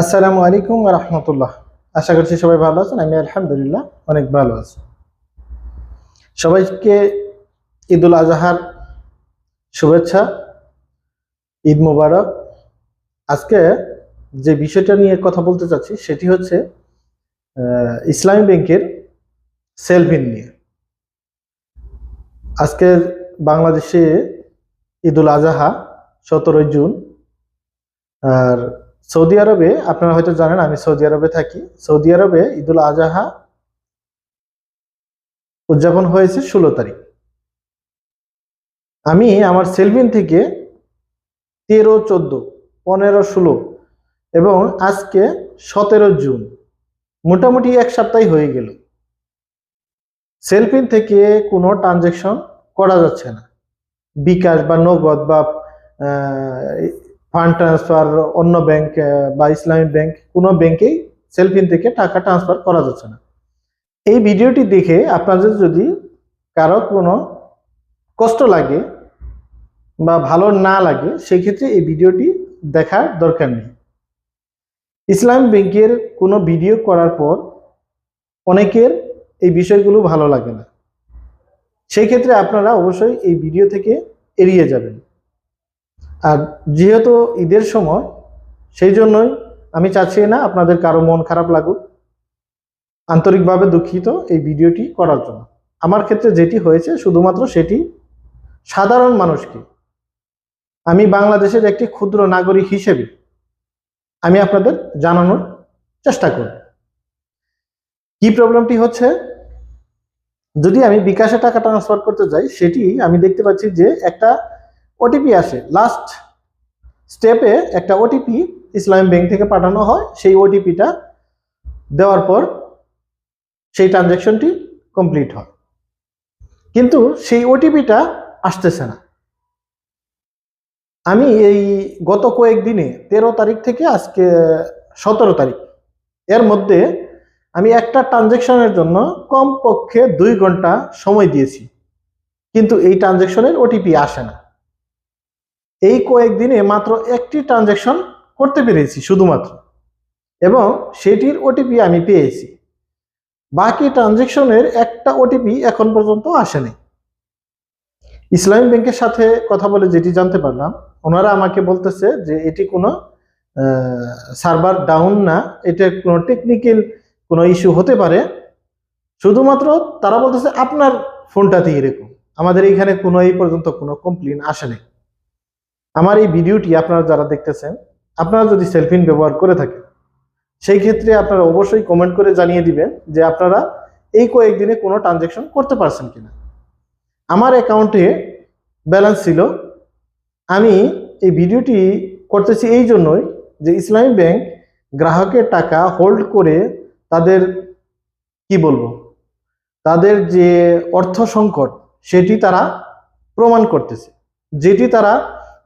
আসসালামু আলাইকুম রহমতুল্লাহ। আশা করছি সবাই ভালো আছেন, আমি আলহামদুলিল্লাহ অনেক ভালো আছি। সবাইকে ঈদুল আজহার শুভেচ্ছা, ঈদ মোবারক। আজকে যে বিষয়টা নিয়ে কথা বলতে চাচ্ছি, সেটি হচ্ছে ইসলামী ব্যাংকের সেলফিন নিয়ে। আজকে বাংলাদেশে ঈদুল আজহা সতেরোই জুন, আর সৌদি আরবে, আপনারা হয়তো জানেন আমি সৌদি আরবে থাকি। সৌদি আরবে ঈদুল আজহা উদযাপন হয়েছে ষোলো তারিখ। আমি আমার সেলফিন থেকে তেরো, চোদ্দ, পনেরো, ষোলো এবং আজকে সতেরো জুন, মোটামুটি এক সপ্তাহ হয়ে গেল। সেলফিন থেকে কোনো ট্রানজেকশন করা যাচ্ছে না। বিকাশ বা নগদ বা ফান্ড ট্রান্সফার অন্য ব্যাংক বা ইসলামী ব্যাংক কোনো ব্যাংকেই সেলফিন থেকে টাকা ট্রান্সফার করা যাচ্ছে না। এই ভিডিওটি দেখে আপনাদের যদি কারও কোনো কষ্ট লাগে বা ভালো না লাগে, সেক্ষেত্রে এই ভিডিওটি দেখার দরকার নেই। ইসলাম ব্যাংকের কোনো ভিডিও করার পর অনেকের এই বিষয়গুলো ভালো লাগে না। সেই ক্ষেত্রে আপনারা অবশ্যই এই ভিডিও থেকে এড়িয়ে যাবেন। আর যেহেতু ঈদের সময়, সেই জন্যই আমি চাচ্ছি না আপনাদের কারও মন খারাপ লাগুক, আন্তরিকভাবে দুঃখিত এই ভিডিওটি করার জন্য। আমার ক্ষেত্রে যেটি হয়েছে, শুধুমাত্র সেটি সাধারণ মানুষকে, আমি বাংলাদেশের একটি ক্ষুদ্র নাগরিক হিসেবে আমি আপনাদের জানানোর চেষ্টা করব কি প্রবলেমটি হচ্ছে? যদি আমি বিকাশে টাকা ট্রান্সফার করতে যাই, সেটি আমি দেখতে পাচ্ছি যে একটা ওটিপি আসে। লাস্ট স্টেপে একটা ওটিপি ইসলামী ব্যাংক থেকে পাঠানো হয়। সেই ওটিপিটা দেওয়ার পর সেই ট্রানজ্যাকশনটি কমপ্লিট হয়। কিন্তু সেই ওটিপিটা আসতেছে না। আমি এই গত কয়েকদিনে তেরো তারিখ থেকে আজকে সতেরো তারিখ, এর মধ্যে আমি একটা ট্রানজ্যাকশনের জন্য কমপক্ষে দুই ঘণ্টা সময় দিয়েছি। কিন্তু এই ট্রানজ্যাকশনের ওটিপি আসে না। এই কয়েকদিনে মাত্র একটি ট্রানজ্যাকশন করতে পেরেছি শুধুমাত্র। এবং সেটির ওটিপি আমি পেয়েছি। বাকি ট্রানজ্যাকশনের একটা ওটিপি এখন পর্যন্ত আসেনি। ইসলামী ব্যাংকের সাথে কথা বলে যেটি জানতে পারলাম, ওনারা আমাকে বলতেছে যে এটি কোনো সার্ভার ডাউন না, এটা কোনো টেকনিক্যাল কোনো ইস্যু হতে পারে। শুধুমাত্র তারা বলতেছে আপনার ফোনটাতেই এরকম। আমাদের এখানে কোনো এই পর্যন্ত কোনো কমপ্লেন আসেনি। আমার এই ভিডিওটি আপনারা যারা দেখতেছেন, আপনারা যদি সেলফিন ব্যবহার করে থাকেন, সেই ক্ষেত্রে আপনারা অবশ্যই কমেন্ট করে জানিয়ে দিবেন যে আপনারা এই কয়েকদিনে কোনো ট্রানজ্যাকশন করতে পারছেন কিনা। আমার অ্যাকাউন্টে ব্যালেন্স ছিল। আমি এই ভিডিওটি করতেছি এই জন্যই যে ইসলামী ব্যাংক গ্রাহকের টাকা হোল্ড করে তাদের, কি বলব, তাদের যে অর্থ সংকট, সেটি তারা প্রমাণ করতেছে। যেটি তারা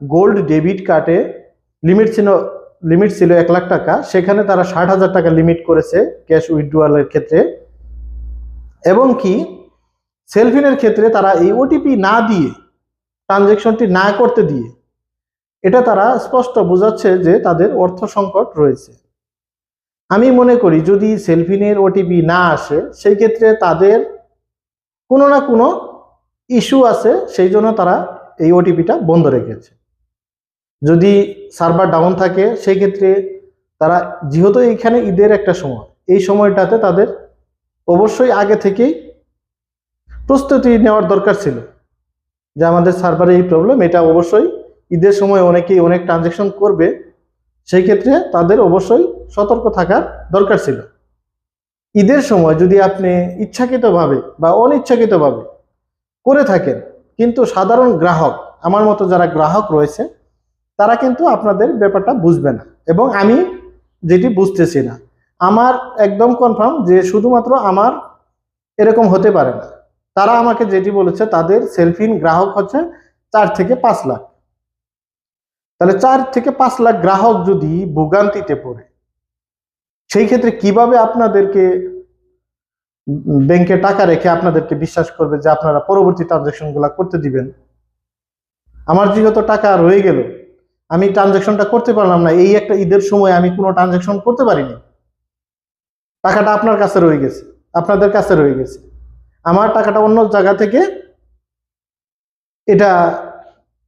গোল্ড ডেবিট কার্ডে লিমিট ছিল লিমিট ছিল এক লাখ টাকা। সেখানে তারা ষাট হাজার টাকা লিমিট করেছে ক্যাশ উইথড্রয়ালের ক্ষেত্রে। এবং কি, সেলফিনের ক্ষেত্রে তারা এই ওটিপি না দিয়ে, ট্রানজেকশনটি না করতে দিয়ে, এটা তারা স্পষ্ট বোঝাচ্ছে যে তাদের অর্থ সংকট রয়েছে। আমি মনে করি যদি সেলফিনের ওটিপি না আসে, সেই ক্ষেত্রে তাদের কোনো না কোনো ইস্যু আছে, সেই জন্য তারা এই ওটিপিটা বন্ধ রেখেছে। যদি সার্ভার ডাউন থাকে, সেই ক্ষেত্রে তারা, যেহেতু এইখানে ঈদের একটা সময়, এই সময়টাতে তাদের অবশ্যই আগে থেকেই প্রস্তুতি নেওয়ার দরকার ছিল যে আমাদের সার্ভারে এই প্রবলেম এটা অবশ্যই ঈদের সময় অনেকেই অনেক ট্রানজেকশন করবে, সেই ক্ষেত্রে তাদের অবশ্যই সতর্ক থাকার দরকার ছিল। ঈদের সময় যদি আপনি ইচ্ছাকৃতভাবে বা অনিচ্ছাকৃতভাবে করে থাকেন, কিন্তু সাধারণ গ্রাহক, আমার মতো যারা গ্রাহক রয়েছে তারা কিন্তু আপনাদের ব্যাপারটা বুঝবে না। এবং আমি যেটি বুঝতেছি না, আমার একদম কনফার্ম যে শুধুমাত্র আমার এরকম হতে পারে না। তারা আমাকে যেটি বলেছে, তাদের সেলফিন গ্রাহক হচ্ছে চার থেকে পাঁচ লাখ। তাহলে চার থেকে পাঁচ লাখ গ্রাহক যদি ভোগান্তিতে পড়ে, সেই ক্ষেত্রে কীভাবে আপনাদেরকে ব্যাংকে টাকা রেখে আপনাদেরকে বিশ্বাস করবে যে আপনারা পরবর্তী ট্রানজাকশনগুলা করতে দিবেন? আমার যেহেতু টাকা রয়ে গেল আমি ট্রানজ্যাকশনটা করতে পারলাম না, এই একটা ঈদের সময় আমি কোনো ট্রানজ্যাকশন করতে পারিনি। টাকাটা আপনার কাছে রয়ে গেছে, আপনাদের কাছে রয়ে গেছে। আমার টাকাটা অন্য জায়গা থেকে এটা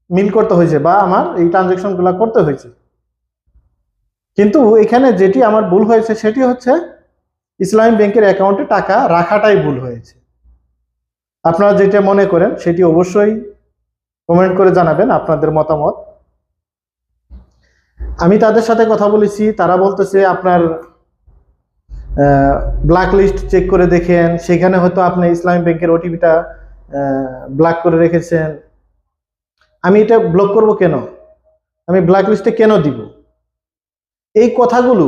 মিল করতে হয়েছে বা আমার এই ট্রানজ্যাকশনগুলো করতে হয়েছে। কিন্তু এখানে যেটি আমার ভুল হয়েছে সেটি হচ্ছে ইসলামী ব্যাংকের অ্যাকাউন্টে টাকা রাখাটাই ভুল হয়েছে। আপনারা যেটা মনে করেন সেটি অবশ্যই কমেন্ট করে জানাবেন আপনাদের মতামত। আমি তাদের সাথে কথা বলেছি, তারা বলতেছে আপনার ব্ল্যাক লিস্ট চেক করে দেখেন, সেখানে হয়তো আপনি ইসলামী ব্যাংকের ওটিপিটা ব্ল্যাক করে রেখেছেন। আমি এটা ব্লক করব কেন? আমি ব্ল্যাক লিস্টে কেন দিব? এই কথাগুলো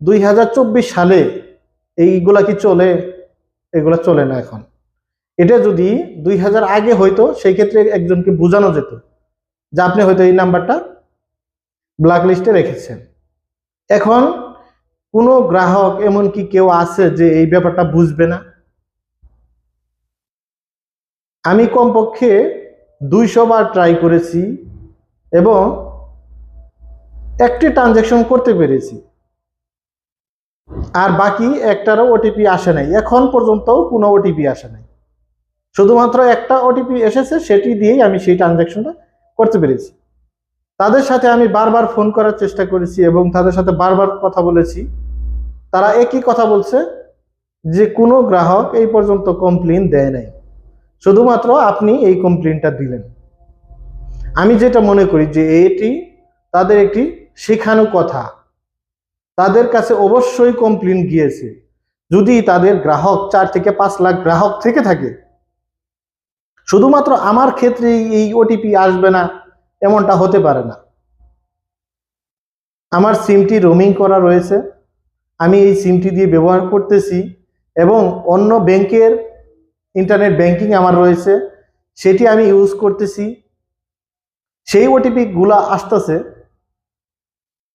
দুই হাজার চব্বিশ সালে এইগুলা কি চলে? এগুলা চলে না এখন। এটা যদি দুই হাজার আগে হয়তো সেই ক্ষেত্রে একজনকে বোঝানো যেত যে আপনি হয়তো এই নাম্বারটা ব্ল্যাক লিস্টে রেখেছেন। এখন কোনো গ্রাহক এমন কি কেউ আছে যে এই ব্যাপারটা বুঝবে না। আমি কমপক্ষে দুইশো বার ট্রাই করেছি এবং একটি ট্রানজ্যাকশন করতে পেরেছি। আর বাকি একটারও ওটিপি আসে নাই। এখন পর্যন্তও কোনো ওটিপি আসে নাই। শুধুমাত্র একটা ওটিপি এসেছে, সেটি দিয়েই আমি সেই ট্রানজ্যাকশনটা করতে পেরেছি। তাদের সাথে আমি বারবার ফোন করার চেষ্টা করেছি এবং তাদের সাথে বারবার কথা বলেছি। তারা একই কথা বলছে যে কোনো গ্রাহক এই পর্যন্ত কমপ্লেন দেয় নাই। শুধুমাত্র আপনি এই কমপ্লেনটা দিলেন। আমি যেটা মনে করি যে এটি তাদের একটি শেখানো কথা। তাদের কাছে অবশ্যই কমপ্লেন গিয়েছে। যদি তাদের গ্রাহক চার থেকে পাঁচ লাখ গ্রাহক থেকে থাকে, শুধুমাত্র আমার ক্ষেত্রে এই ওটিপি আসবে না। এমনটা হতে পারে না। আমার সিমটি রোমিং করা রয়েছে। আমি এই সিমটি দিয়ে ব্যবহার করতেছি এবং অন্য ব্যাংকের ইন্টারনেট ব্যাংকিং আমার রয়েছে। সেটি আমি ইউজ করতেছি। সেই ওটিপি গুলা আসতেছে।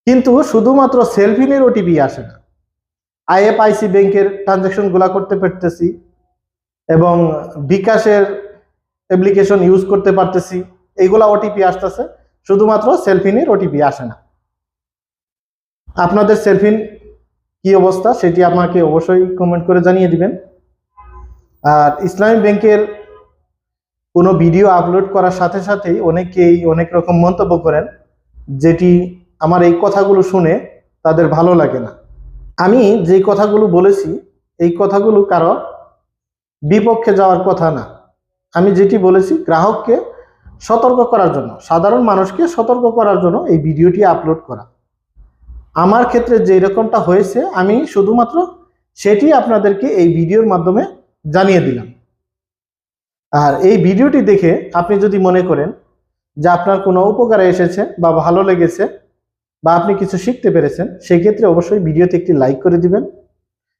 কিন্তু শুধুমাত্র সেলফিনের ওটিপি আসে না। আইএফআইসি ব্যাংকের ট্রানজ্যাকশনগুলা করতে পারতেছি এবং বিকাশের অ্যাপ্লিকেশন ইউজ করতে পারতেছি। এইগুলা ওটিপি আসতেছে, শুধুমাত্র সেলফিনের ওটিপি আসে না। আপনাদের সেলফিন কি অবস্থা সেটি আমাকে অবশ্যই কমেন্ট করে জানিয়ে দিবেন। আর ইসলামী ব্যাংকের কোনো ভিডিও আপলোড করার সাথে সাথেই অনেকেই অনেক রকম মন্তব্য করেন, যেটি আমার এই কথাগুলো শুনে তাদের ভালো লাগে না। আমি যে কথাগুলো বলেছি, এই কথাগুলো কারও বিপক্ষে যাওয়ার কথা না। আমি যেটি বলেছি, গ্রাহককে সতর্ক করার জন্য, সাধারণ মানুষকে সতর্ক করার জন্য এই ভিডিওটি আপলোড করা। আমার ক্ষেত্রে যে রকমটা হয়েছে, আমি শুধুমাত্র সেটি আপনাদেরকে এই ভিডিওর মাধ্যমে জানিয়ে দিলাম। আর এই ভিডিওটি দেখে আপনি যদি মনে করেন যে আপনার কোনো উপকারে এসেছে বা ভালো লেগেছে বা আপনি কিছু শিখতে পেরেছেন, সেক্ষেত্রে অবশ্যই ভিডিওতে একটি লাইক করে দিবেন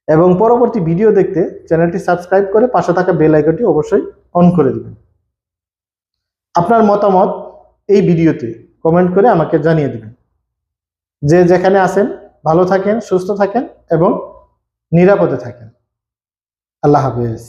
এবং পরবর্তী ভিডিও দেখতে চ্যানেলটি সাবস্ক্রাইব করে পাশে থাকা বেল আইকনটি অবশ্যই অন করে দিবেন। আপনার মতামত এই ভিডিওতে কমেন্ট করে আমাকে জানিয়ে দেবেন। যে যেখানে আছেন, ভালো থাকেন, সুস্থ থাকেন এবং নিরাপদে থাকেন। আল্লাহ হাফেজ।